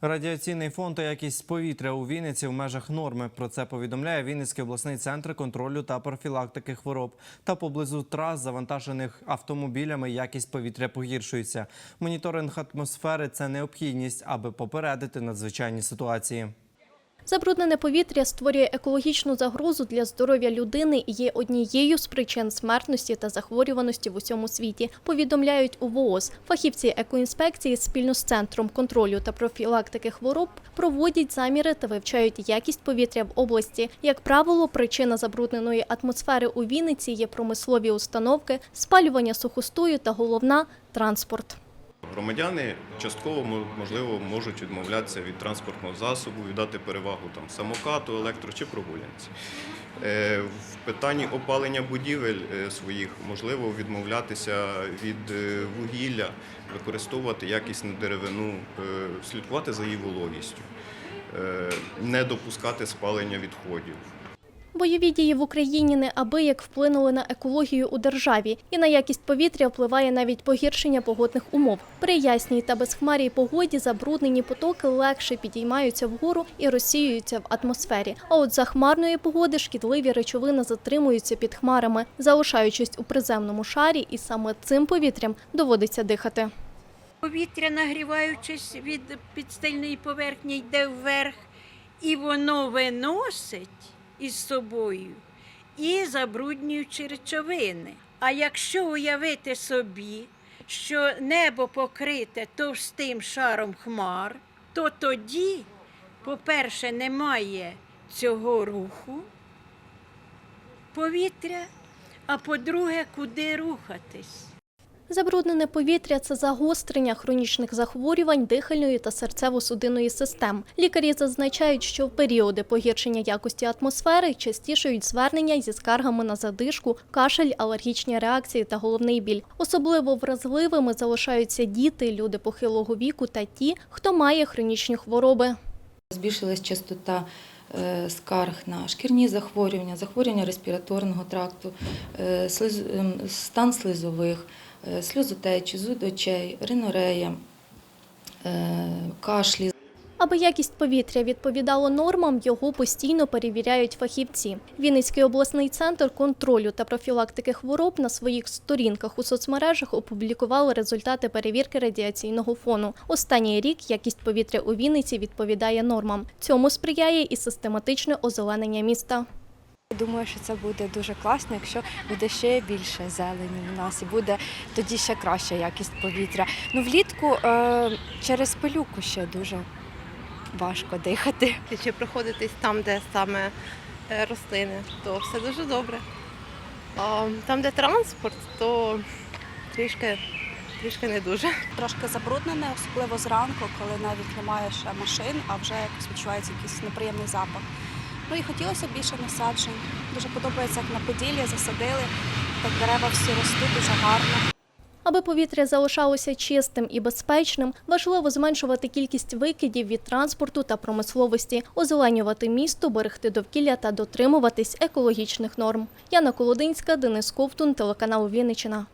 Радіаційний фон та якість повітря у Вінниці в межах норми. Про це повідомляє Вінницький обласний центр контролю та профілактики хвороб. Та поблизу трас, завантажених автомобілями, якість повітря погіршується. Моніторинг атмосфери це необхідність, аби попередити надзвичайні ситуації. Забруднене повітря створює екологічну загрозу для здоров'я людини і є однією з причин смертності та захворюваності в усьому світі. Повідомляють у ВООЗ. Фахівці екоінспекції спільно з центром контролю та профілактики хвороб проводять заміри та вивчають якість повітря в області. Як правило, причина забрудненої атмосфери у Вінниці є промислові установки, спалювання сухостою та головна транспорт. Громадяни частково можливо можуть відмовлятися від транспортного засобу, віддати перевагу там самокату, електро чи прогулянці. Е, В питанні опалення будівель е, своїх можливо відмовлятися від е, вугілля, використовувати якісну деревину, слідкувати за її вологістю, не допускати спалення відходів. Бойові дії в Україні неабияк вплинули на екологію у державі, і на якість повітря впливає навіть погіршення погодних умов. При ясній та безхмарій погоді забруднені потоки легше підіймаються вгору і розсіюються в атмосфері. А от за хмарної погоди шкідливі речовини затримуються під хмарами, залишаючись у приземному шарі, і саме цим повітрям доводиться дихати. Повітря, нагріваючись від підстильної поверхні, йде вверх, і воно виносить із собою і забруднюючі речовини. А якщо уявити собі, що небо покрите товстим шаром хмар, то тоді, по-перше, немає цього руху повітря, а по-друге, куди рухатись. Забруднене повітря це загострення хронічних захворювань дихальної та серцево-судинної систем. Лікарі зазначають, що в періоди погіршення якості атмосфери частішають звернення зі скаргами на задишку, кашель, алергічні реакції та головний біль. Особливо вразливими залишаються діти, люди похилого віку та ті, хто має хронічні хвороби. Збільшилась частота е, скарг на шкірні захворювання, захворювання респіраторного тракту, е, ем, стан слизових, сльозотечі, зуд очей, ринорея, е, кашлі. Аби якість повітря відповідало нормам, його постійно перевіряють фахівці. Вінницький обласний центр контролю та профілактики хвороб на своїх сторінках у соцмережах опублікували результати перевірки радіаційного фону. Останній рік якість повітря у Вінниці відповідає нормам. Цьому сприяє і систематичне озеленення міста. Думаю, що це буде дуже класно, якщо буде ще більше зелені у нас і буде тоді ще краща якість повітря. Ну влітку е, через пилюку ще дуже важко дихати. чи проходитись там, де саме е, рослини, то все дуже добре. А там, де транспорт, то трішки, трішки не дуже. трошки забруднене, особливо зранку, коли навіть немає ще машин, а вже якось відчувається якийсь неприємний запах. Ну і хотілося більше насаджень. Дуже подобається, як на Поділлі засадили, так дерева всі ростуть дуже гарно. Аби повітря залишалося чистим і безпечним, важливо зменшувати кількість викидів від транспорту та промисловості, озеленювати місто, берегти довкілля та дотримуватись екологічних норм. Яна Колодинська, Денис Ковтун, телеканал Вінниччина.